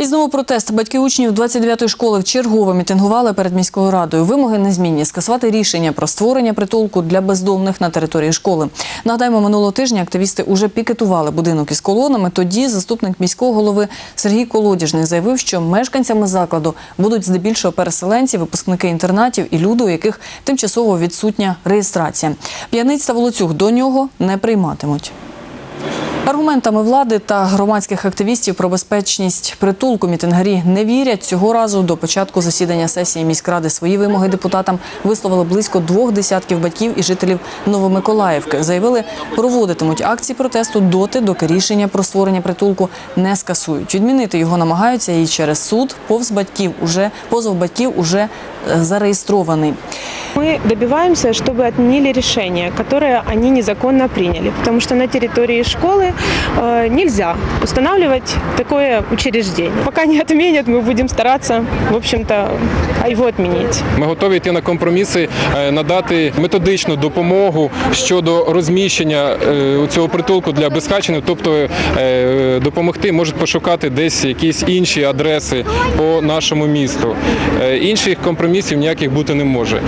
І знову протест. Батьки учнів 29-ї школи вчергово мітингували перед міською радою. Вимоги незмінні – скасувати рішення про створення притулку для бездомних на території школи. Нагадаємо, минулого тижня активісти уже пікетували будинок із колонами. Тоді заступник міського голови Сергій Колодіжний заявив, що мешканцями закладу будуть здебільшого переселенці, випускники інтернатів і люди, у яких тимчасово відсутня реєстрація. П'яниць та волоцюг до нього не прийматимуть. Аргументами влади та громадських активістів про безпечність притулку мітингарі не вірять. Цього разу до початку засідання сесії міськради свої вимоги депутатам висловили близько двох десятків батьків і жителів Новомиколаївки. Заявили, проводитимуть акції протесту доти, доки рішення про створення притулку не скасують. Відмінити його намагаються і через суд повз батьків уже позов батьків уже е, зареєстрований. Мы добиваемся, чтобы отменили решение, которое они незаконно приняли, потому что на территории школы э, нельзя устанавливать такое учреждение. Пока не отменят, мы будем стараться, в общем-то, его отменить. Ми готові йти на компроміси, е, надати методичну допомогу щодо розміщення е, цього притулку для безхачених, тобто е, допомогти можуть пошукати десь якісь інші адреси по нашому місту. Е, Інших компромісів ніяких бути не може.